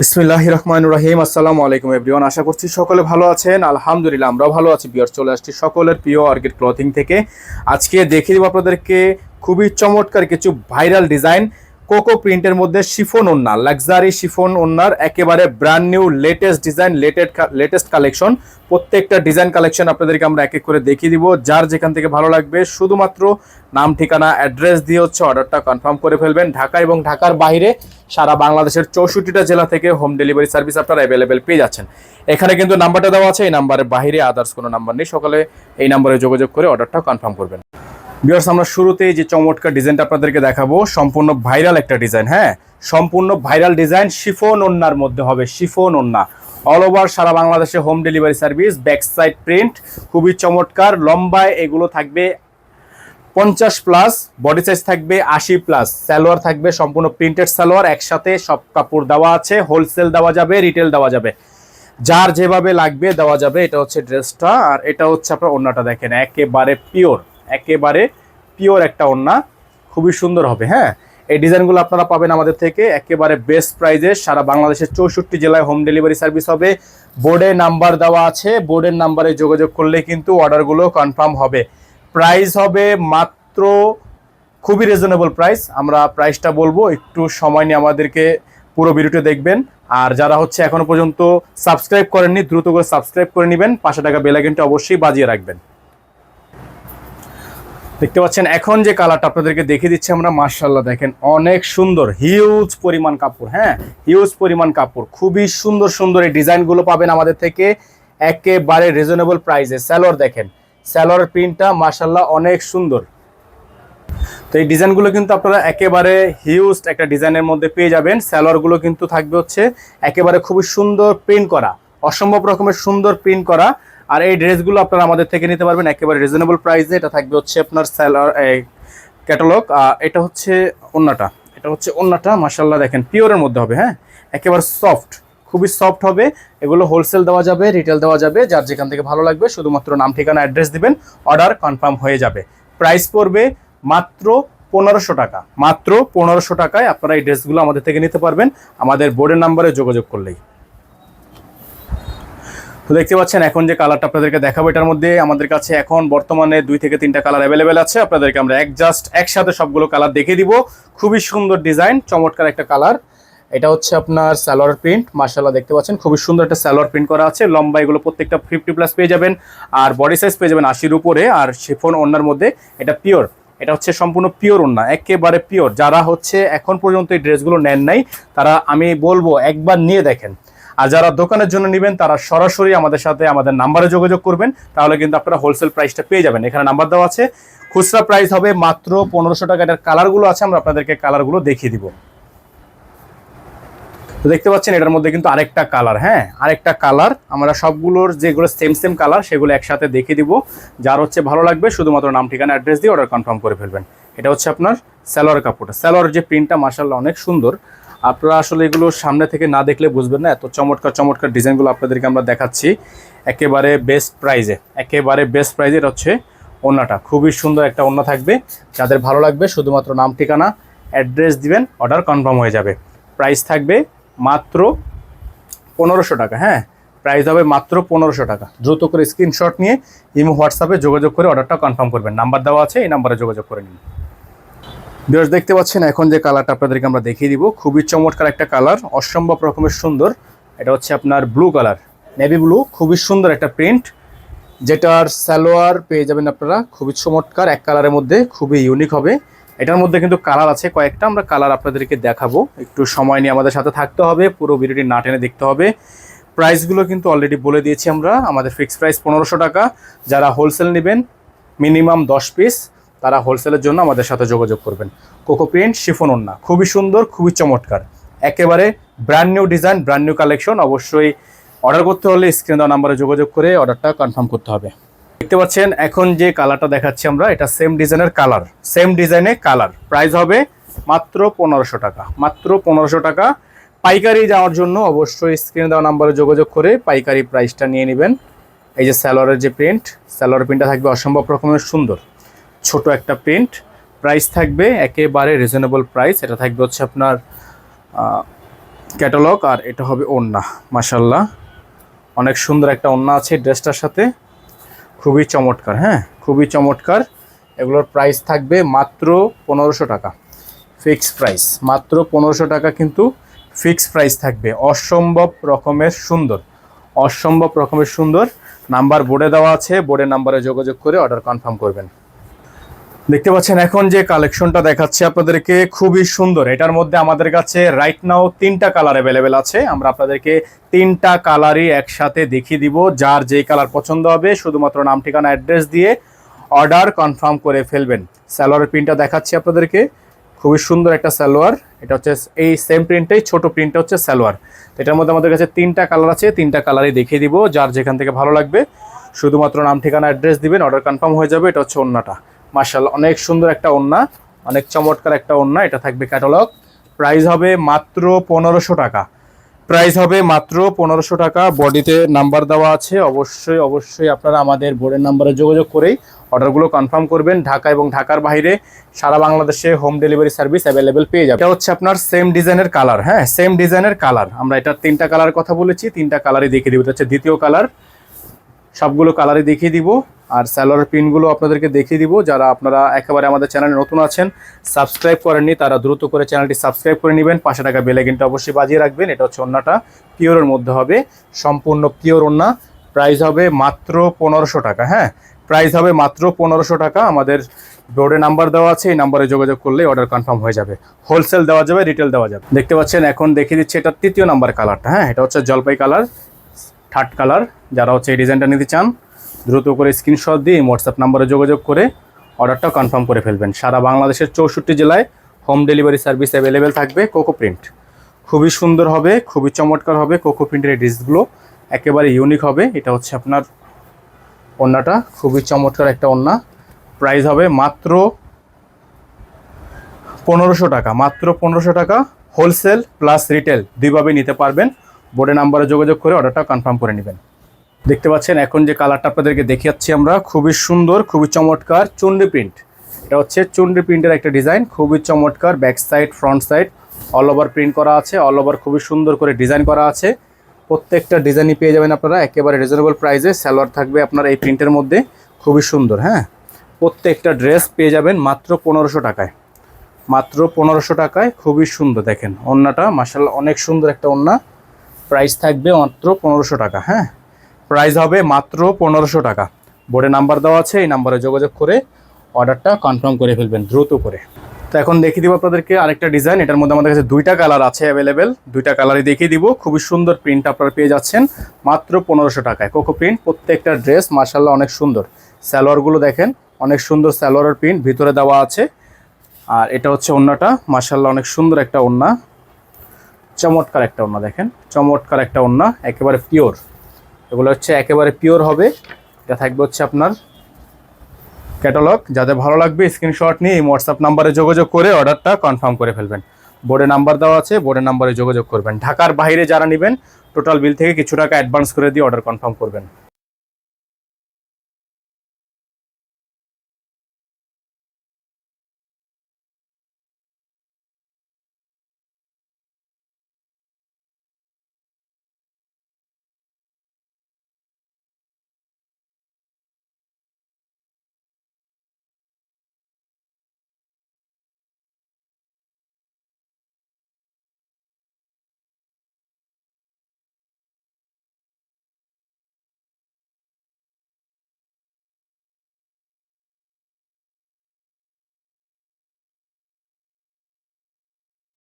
বিসমিল্লাহ রহমান রহিম আসসালামু আলাইকুম এভরিওয়ান, আশা করছি সকলে ভালো আছেন। আলহামদুলিল্লাহ, আমরাও ভালো আছি বিয়ার চলে আসছি সকলের প্রিয় অর্কিড ক্লথিং থেকে। আজকে দেখিয়ে দেবো আপনাদেরকে খুবই চমৎকার কিছু ভাইরাল ডিজাইন। কোকো প্রিন্টের মধ্যে শিফন ওন্না লাক্সারি শিফন ওন্নার, একেবারে ব্র্যান্ড নিউ লেটেস্ট ডিজাইন লেটেড লেটেস্ট কালেকশন প্রত্যেকটা ডিজাইন কালেকশন আপনাদেরকে আমরা এক এক করে দেখিয়ে দিব। যার যেখান থেকে ভালো লাগবে, শুধুমাত্র নাম, ঠিকানা অ্যাড্রেস দিয়ে হচ্ছে অর্ডারটা কনফার্ম করে ফেলবেন। ঢাকা এবং ঢাকার বাইরে সারা বাংলাদেশের চৌষট্টিটা জেলা থেকে হোম ডেলিভারি সার্ভিস আপনারা অ্যাভেলেবেল পেয়ে যাচ্ছেন। এখানে কিন্তু নাম্বারটা দেওয়া আছে, এই নাম্বারের বাইরে আদার্স কোনো নাম্বার নেই। সকালে এই নাম্বারে যোগাযোগ করে অর্ডারটা কনফার্ম করবেন। বিয়ার্স আমরা শুরুতেই যে চমৎকার ডিজাইনটা আপনাদেরকে দেখাবো, সম্পূর্ণ ভাইরাল একটা ডিজাইন হ্যাঁ? সম্পূর্ণ ভাইরাল ডিজাইন শিফন ওন্নার মধ্যে হবে, শিফন ওন্না। অল ওভার সারা বাংলাদেশে home delivery service back side print খুবই চমৎকার, লম্বায় এগুলো থাকবে পঞ্চাশ প্লাস বডি সাইজ থাকবে আশি প্লাস সালোয়ার থাকবে সম্পূর্ণ প্রিন্টেড সালোয়ার, একসাথে সব কাপড় দেওয়া আছে হোলসেল দেওয়া যাবে রিটেল দেওয়া যাবে। যার যেভাবে লাগবে দেওয়া যাবে, এটা হচ্ছে ড্রেসটা আর এটা হচ্ছে আপনার ওড়নাটা দেখেন, একেবারে পিওর একেবারে পিওর একটা ওড়না। খুবই সুন্দর হবে হ্যাঁ? এই ডিজাইনগুলো আপনারা পাবেন আমাদের থেকে একেবারে বেস্ট প্রাইজে সারা বাংলাদেশের চৌষট্টি জেলায় হোম ডেলিভারি সার্ভিস হবে। বোর্ডে নাম্বার দেওয়া আছে। বোর্ডের নাম্বারে যোগাযোগ করলে কিন্তু অর্ডারগুলো কনফার্ম হবে। প্রাইস হবে মাত্র খুবই রিজনেবল প্রাইস আমরা প্রাইসটা বলব, একটু সময় নিয়ে আমাদেরকে পুরো ভিডিওটা দেখবেন। আর যারা হচ্ছে এখনও পর্যন্ত সাবস্ক্রাইব করেননি, দ্রুত করে সাবস্ক্রাইব করে নেবেন। পাঁচশো টাকা বেলাইকনটা অবশ্যই বাজিয়ে রাখবেন। দেখতে পাচ্ছেন, এখন যে কালারটা আপনাদেরকে দেখিয়ে দিচ্ছি আমরা মার্শাল্লাহ দেখেন, অনেক সুন্দর হিউজ পরিমাণ কাপড় হ্যাঁ? হিউজ পরিমাণ কাপড়, খুবই সুন্দর সুন্দর এই ডিজাইনগুলো পাবেন আমাদের থেকে একেবারে রিজনেবল প্রাইসে স্যালোয়ার দেখেন স্যালোয়ার প্রিন্টটা মার্শাল্লাহ অনেক সুন্দর। তো এই ডিজাইনগুলো কিন্তু আপনারা একেবারে হিউজ একটা ডিজাইনের মধ্যে পেয়ে যাবেন। স্যালোয়ারগুলো কিন্তু থাকবে হচ্ছে একেবারে খুবই সুন্দর প্রিন্ট করা, অসম্ভব রকমের সুন্দর প্রিন্ট করা। আর এই ড্রেসগুলো আপনারা আমাদের থেকে নিতে পারবেন একেবারে রিজনেবল প্রাইসে এটা থাকবে হচ্ছে আপনার স্যালোয়ার ক্যাটালগ এটা হচ্ছে ওন্নাটা। এটা হচ্ছে ওন্নাটা মাসাল্লাহ দেখেন পিওরের মধ্যে হবে হ্যাঁ? একেবারে সফট খুবই সফট হবে। এগুলো হোলসেল দেওয়া যাবে রিটেল দেওয়া যাবে, যার যেখান থেকে ভালো লাগবে, শুধুমাত্র নাম, ঠিকানা অ্যাড্রেস দিবেন অর্ডার কনফার্ম হয়ে যাবে। প্রাইস পড়বে মাত্র পনেরোশো টাকা। মাত্র পনেরোশো টাকায় আপনারা এই ড্রেসগুলো আমাদের থেকে নিতে পারবেন। আমাদের বোর্ডের নাম্বারে যোগাযোগ করলেই। তো দেখতে পাচ্ছেন, এখন যে কালারটা আপনাদেরকে দেখাবো, এটার মধ্যে আমাদের কাছে এখন বর্তমানে দুই থেকে তিনটা কালার অ্যাভেলেবেল আছে। আপনাদেরকে আমরা এক জাস্ট একসাথে সবগুলো কালার দেখিয়ে দিব। খুবই সুন্দর ডিজাইন চমৎকার একটা কালার এটা হচ্ছে আপনার স্যালোয়ার প্রিন্ট মার্শাল্লাহ দেখতে পাচ্ছেন, খুবই সুন্দর একটা স্যালোয়ার প্রিন্ট করা আছে। লম্বা এগুলো প্রত্যেকটা ফিফটি প্লাস পেয়ে যাবেন, আর বডি সাইজ পেয়ে যাবেন আশির উপরে, আর শিফন ওনার মধ্যে এটা পিওর এটা হচ্ছে সম্পূর্ণ পিওর ওনা একেবারে পিওর যারা হচ্ছে এখন পর্যন্ত এই ড্রেসগুলো নেন নাই, তারা আমি বলব একবার নিয়ে দেখেন। আর যারা দোকানের জন্য নেবেন, তারা সরাসরি আমাদের সাথে আমাদের নাম্বারে যোগাযোগ করবেন। তাহলে কিন্তু আপনারা হোলসেল প্রাইসটা পেয়ে যাবেন। এখানে নাম্বার দেওয়া আছে। খুচরা প্রাইস হবে মাত্র পনেরোশো টাকা। এটার কালারগুলো আছে, আমরা আপনাদেরকে কালারগুলো দেখিয়ে দিব। তো দেখতে পাচ্ছেন, এটার মধ্যে কিন্তু আরেকটা কালার হ্যাঁ? আরেকটা কালার আমরা সবগুলোর যেগুলো সেম সেম কালার সেগুলো একসাথে দেখিয়ে দিব। যার হচ্ছে ভালো লাগবে, শুধুমাত্র নাম, ঠিকানা অ্যাড্রেস দিয়ে অর্ডার কনফার্ম করে ফেলবেন। এটা হচ্ছে আপনার স্যালোয়ার কাপড়টা। স্যালোয়ার যে প্রিন্টটা মার্শাল্লাহ অনেক সুন্দর। আপনারা আসলে এগুলো সামনে থেকে না দেখলে বুঝবেন না, এত চমৎকার চমৎকার ডিজাইনগুলো আপনাদেরকে আমরা দেখাচ্ছি। একেবারে বেস্ট প্রাইজে একেবারে বেস্ট প্রাইজের হচ্ছে ওন্নাটা খুবই সুন্দর একটা ওন্না থাকবে। যাদের ভালো লাগবে, শুধুমাত্র নাম, ঠিকানা অ্যাড্রেস দিবেন অর্ডার কনফার্ম হয়ে যাবে। প্রাইস থাকবে মাত্র পনেরোশো টাকা হ্যাঁ? প্রাইস হবে মাত্র পনেরোশো টাকা। দ্রুত করে স্ক্রিনশট নিয়ে ইমো হোয়াটসঅ্যাপে যোগাযোগ করে অর্ডারটা কনফার্ম করবেন। নাম্বার দেওয়া আছে, এই নাম্বারে যোগাযোগ করে নিন। বিয়ার্স দেখতে পাচ্ছেন, এখন যে কালারটা আপনাদেরকে আমরা দেখিয়ে দিব, খুবই চমৎকার একটা কালার, অসম্ভব রকমের সুন্দর। এটা হচ্ছে আপনার ব্লু কালার নেভি ব্লু খুবই সুন্দর একটা প্রিন্ট যেটার সালোয়ার পেয়ে যাবেন আপনারা, খুবই চমৎকার, এক কালারের মধ্যে, খুবই ইউনিক হবে। এটার মধ্যে কিন্তু কালার আছে কয়েকটা, আমরা কালার আপনাদেরকে দেখাবো। একটু সময় নিয়ে আমাদের সাথে থাকতে হবে, পুরো ভিডিওটি না টেনে দেখতে হবে। প্রাইসগুলো কিন্তু অলরেডি বলে দিয়েছি আমরা, আমাদের ফিক্সড প্রাইস পনেরোশো টাকা। যারা হোলসেল নেবেন মিনিমাম দশ পিস তারা হোলসেলের জন্য আমাদের সাথে যোগাযোগ করবেন। কোকো প্রিন্ট, শিফন ওন্না, খুবই সুন্দর, খুবই চমৎকার। একেবারে brand new design brand new collection অবশ্যই অর্ডার করতে হলে স্ক্রিন দেওয়া নাম্বারে যোগাযোগ করে অর্ডারটা কনফার্ম করতে হবে। দেখতে পাচ্ছেন, এখন যে কালারটা দেখাচ্ছি আমরা, এটা সেম ডিজাইনের কালার সেম ডিজাইনের কালার প্রাইস হবে মাত্র পনেরোশো টাকা, মাত্র পনেরোশো টাকা। পাইকারি যাওয়ার জন্য অবশ্যই স্ক্রিনে দেওয়া নাম্বারে যোগাযোগ করে পাইকারি প্রাইসটা নিয়ে নেবেন। এই যে স্যালোয়ারের যে প্রিন্ট স্যালোয়ার প্রিন্টটা থাকবে অসম্ভব রকমের সুন্দর। ছোট একটা প্রিন্ট প্রাইস থাকবে একেবারে রিজনেবল প্রাইস এটা থাকবে হচ্ছে আপনার ক্যাটালগ আর এটা হবে ওন্না মাসাল্লাহ অনেক সুন্দর একটা ওন্না আছে ড্রেসটার সাথে, খুবই চমৎকার হ্যাঁ? খুবই চমৎকার। এগুলোর প্রাইস থাকবে মাত্র পনেরোশো টাকা ফিক্স প্রাইস মাত্র পনেরোশো টাকা কিন্তু ফিক্স প্রাইস থাকবে। অসম্ভব রকমের সুন্দর, অসম্ভব রকমের সুন্দর। নাম্বার বোর্ডে দেওয়া আছে বোর্ডের নাম্বারে যোগাযোগ করে অর্ডার কনফার্ম করবেন। দেখতে পাচ্ছেন এখন যে কালেকশনটা দেখাচ্ছে আপনাদেরকে, খুবই সুন্দর। এটার মধ্যে আমাদের কাছে রাইট নাও তিনটা কালার অ্যাভেলেবেল আছে। আমরা আপনাদেরকে তিনটা কালারই একসাথে দেখিয়ে দিব যার যেই কালার পছন্দ হবে, শুধুমাত্র নাম, ঠিকানা অ্যাড্রেস দিয়ে অর্ডার কনফার্ম করে ফেলবেন। সালোয়ারের প্রিন্টটা দেখাচ্ছি আপনাদেরকে। খুবই সুন্দর একটা সালোয়ার। এটা হচ্ছে এই সেম প্রিন্টটাই ছোট প্রিন্টটা হচ্ছে সালোয়ার। তো এটার মধ্যে আমাদের কাছে তিনটা কালার আছে, তিনটা কালারই দেখিয়ে দিব যার যেখান থেকে ভালো লাগবে। শুধুমাত্র নাম, ঠিকানা অ্যাড্রেস দিবেন অর্ডার কনফার্ম হয়ে যাবে, এটা হচ্ছে ওন্নাটা মার্শাল্লাহ অনেক সুন্দর একটা ওন্না অনেক চমৎকার একটা ওন্না এটা থাকবে ক্যাটালগ প্রাইস হবে মাত্র পনেরোশো টাকা। প্রাইস হবে মাত্র পনেরোশো টাকা। বডিতে নাম্বার দেওয়া আছে, অবশ্যই অবশ্যই আপনারা আমাদের বোর্ডের নাম্বারে যোগাযোগ করেই অর্ডারগুলো কনফার্ম করবেন। ঢাকা এবং ঢাকার বাইরে সারা বাংলাদেশে হোম ডেলিভারি সার্ভিস অ্যাভেলেবেল পেয়ে যাবে এটা হচ্ছে আপনার সেম ডিজাইনের কালার হ্যাঁ সেম ডিজাইনের কালার আমরা এটা তিনটা কালার কথা বলেছি, তিনটা কালারই দেখিয়ে দিব। এটা হচ্ছে দ্বিতীয় কালার সবগুলো কালারই দেখিয়ে দিব। আর স্যালোয়ার পিনগুলো আপনাদেরকে দেখিয়ে দিব। যারা আপনারা একেবারে আমাদের চ্যানেলে নতুন আছেন সাবস্ক্রাইব করেননি, তারা দ্রুত করে চ্যানেলটি সাবস্ক্রাইব করে নেবেন। পাশে টাকা বেলে কিন্তু অবশ্যই বাজিয়ে রাখবেন। এটা হচ্ছে ওন্নাটা পিওরের মধ্যে হবে। সম্পূর্ণ পিওর ওন্না প্রাইস হবে মাত্র পনেরোশো টাকা হ্যাঁ? প্রাইস হবে মাত্র পনেরোশো টাকা। আমাদের বোর্ডে নাম্বার দেওয়া আছে। এই নাম্বারে যোগাযোগ করলে অর্ডার কনফার্ম হয়ে যাবে। হোলসেল দেওয়া যাবে রিটেল দেওয়া যাবে। দেখতে পাচ্ছেন, এখন দেখিয়ে দিচ্ছে এটা তৃতীয় নাম্বার কালারটা হ্যাঁ? এটা হচ্ছে জলপাই কালার থার্ড কালার যারা হচ্ছে এই ডিজাইনটা নিতে চান দ্রুত করে স্ক্রিনশট দিয়ে হোয়াটসঅ্যাপ নাম্বারে যোগাযোগ করে অর্ডারটা কনফার্ম করে ফেলবেন। সারা বাংলাদেশের চৌষট্টি জেলায় হোম ডেলিভারি সার্ভিস অ্যাভেলেবেল থাকবে কোকো প্রিন্ট খুবই সুন্দর হবে, খুবই চমৎকার হবে কোকো প্রিন্টের ড্রেসগুলো একেবারে ইউনিক হবে, এটা হচ্ছে আপনার ওন্নাটা, খুবই চমৎকার একটা ওন্না। প্রাইস হবে মাত্র পনেরোশো টাকা, মাত্র পনেরোশো টাকা হোলসেল প্লাস রিটেল দুইভাবে নিতে পারবেন। বোর্ডে নাম্বারে যোগাযোগ করে অর্ডারটা কনফার্ম করে নেবেন। দেখতে পাচ্ছেন, এখন যে কালারটা আপনাদেরকে দেখাচ্ছি আমরা, খুবই সুন্দর, খুবই চমৎকার চুন্ডি প্রিন্ট এটা হচ্ছে চুন্ডি প্রিন্টের একটা ডিজাইন খুবই চমৎকার back side front side all over print করা আছে অল ওভার খুবই সুন্দর করে ডিজাইন করা আছে। প্রত্যেকটা ডিজাইনই পেয়ে যাবেন আপনারা, একেবারে রিজনেবল প্রাইসে সালোয়ার থাকবে আপনার এই প্রিন্টের মধ্যে, খুবই সুন্দর হ্যাঁ? প্রত্যেকটা ড্রেস পেয়ে যাবেন মাত্র পনেরোশো টাকায়। মাত্র পনেরোশো টাকায়, খুবই সুন্দর, দেখেন, ওন্নাটা মাসাল্লাহ অনেক সুন্দর একটা ওন্না। প্রাইস থাকবে মাত্র পনেরোশো টাকা হ্যাঁ? প্রাইস হবে মাত্র পনেরোশো টাকা। বোর্ডে নাম্বার দেওয়া আছে, এই নাম্বারে যোগাযোগ করে অর্ডারটা কনফার্ম করে ফেলবেন দ্রুত করে। তো এখন দেখিয়ে দিব আপনাদেরকে আরেকটা ডিজাইন, এটার মধ্যে আমাদের কাছে দুইটা কালার আছে অ্যাভেলেবেল দুইটা কালারই দেখিয়ে দিব। খুবই সুন্দর প্রিন্ট আপনারা পেয়ে যাচ্ছেন, মাত্র পনেরোশো টাকায়। কোকো প্রিন্ট প্রত্যেকটা ড্রেস মার্শাল্লাহ অনেক সুন্দর। স্যালোয়ারগুলো দেখেন, অনেক সুন্দর স্যালোয়ারের প্রিন্ট ভিতরে দেওয়া আছে। আর এটা হচ্ছে ওন্নাটা মার্শাল্লাহ অনেক সুন্দর একটা ওন্না। চমৎকার একটা ওন্না দেখেন, চমৎকার একটা ওন্না, একেবারে পিওর এগুলো হচ্ছে একেবারে পিওর হবে। এটা থাকবে হচ্ছে আপনার ক্যাটালগ যাদের ভালো লাগবে স্ক্রিনশট নিয়ে এই হোয়াটসঅ্যাপ নাম্বারে যোগাযোগ করে অর্ডারটা কনফার্ম করে ফেলবেন। বোর্ডে নাম্বার দেওয়া আছে বোর্ডের নাম্বারে যোগাযোগ করবেন। ঢাকার বাইরে যারা নেবেন টোটাল বিল থেকে কিছু টাকা অ্যাডভান্স করে দিয়ে অর্ডার কনফার্ম করবেন।